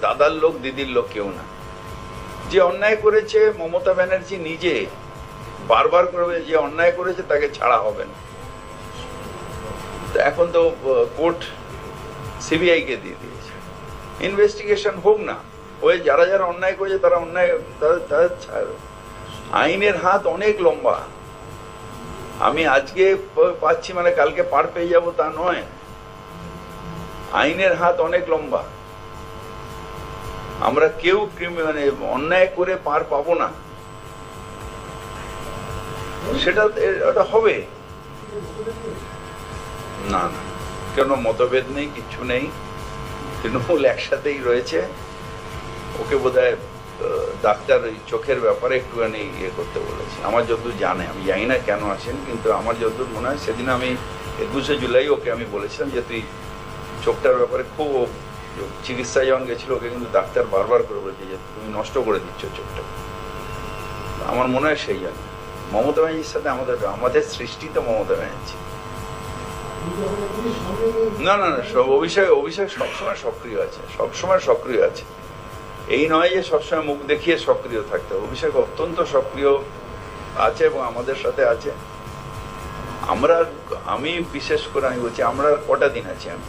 দাদার লোক, দিদির লোক কেউ না। যে অন্যায় করেছে মমতা ব্যানার্জি নিজে, বারবার করবে যে অন্যায় করেছে তাকে ছাড়া হবে না। এখন তো কোর্ট সিবিআই কে দিয়ে দিয়েছে। ইনভেস্টিগেশন হোক না, ওই যারা যারা অন্যায় করেছে তারা অন্যায়, তাদের- আইনের হাত অনেক লম্বা। আমি আজকে পাচ্ছি মানে কালকে পার পেয়ে যাব তা নয়। আইনের হাত অনেক লম্বা। আমরা কেউ মানে অন্যায় করে পার পাবো না। সেটা ওটা হবে। না না। কেন মতভেদ নেই কিছু নেই। তৃণমূল একসাথেই রয়েছে। ওকে বোধ ডাক্তার ওই চোখের ব্যাপারে একটুখানি ইয়ে করতে বলেছে। আমার যতদূর জানে, আমি জানি না কেন আছেন, কিন্তু আমার যতদূর মনে হয়, সেদিন আমি একুশে জুলাই ওকে আমি বলেছিলাম যে, তুই চোখটার ব্যাপারে খুব ও চিকিৎসা যখন গেছিল, ওকে কিন্তু ডাক্তার বারবার করে বলেছে যে, তুমি নষ্ট করে দিচ্ছ চোখটা। আমার মনে হয় সেই জন্য মমতা ব্যানার্জির সাথে আমাদের আমাদের সৃষ্টি তো মমতা ব্যানার্জি। না না না, সব অভিষেক অভিষেক সবসময় সক্রিয় আছে, সবসময় সক্রিয় আছে। এই নয় যে সবসময় মুখ দেখিয়ে সক্রিয় থাকতে অভিষেক অত্যন্ত সক্রিয় আছে এবং আমাদের সাথে আছে। আমরা, আমি বিশেষ করে আমি বলছি, আমরা কটা দিন আছি আমি?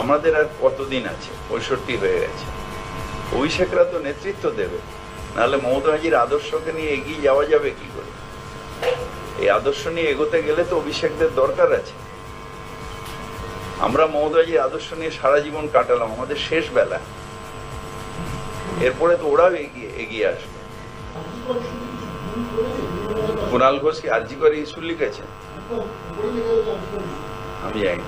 আমাদের আর কতদিন আছে? পঁয়ষট্টি হয়ে গেছে। অভিষেকরা তো নেতৃত্ব দেবে। নাহলে মমতা ব্যানার্জির আদর্শকে নিয়ে এগিয়ে যাওয়া যাবে কি করে? এই আদর্শ নিয়ে এগোতে গেলে তো অভিষেকদের দরকার আছে। আমরা মমতাজির আদর্শ নিয়ে সারা জীবন কাটালাম, আমাদের শেষ বেলা। এরপরে তো ওরাও এগিয়ে এগিয়ে আসবে। কুণাল ঘোষ কি আর্জি করে ইস্যু লিখেছে? আমি জানি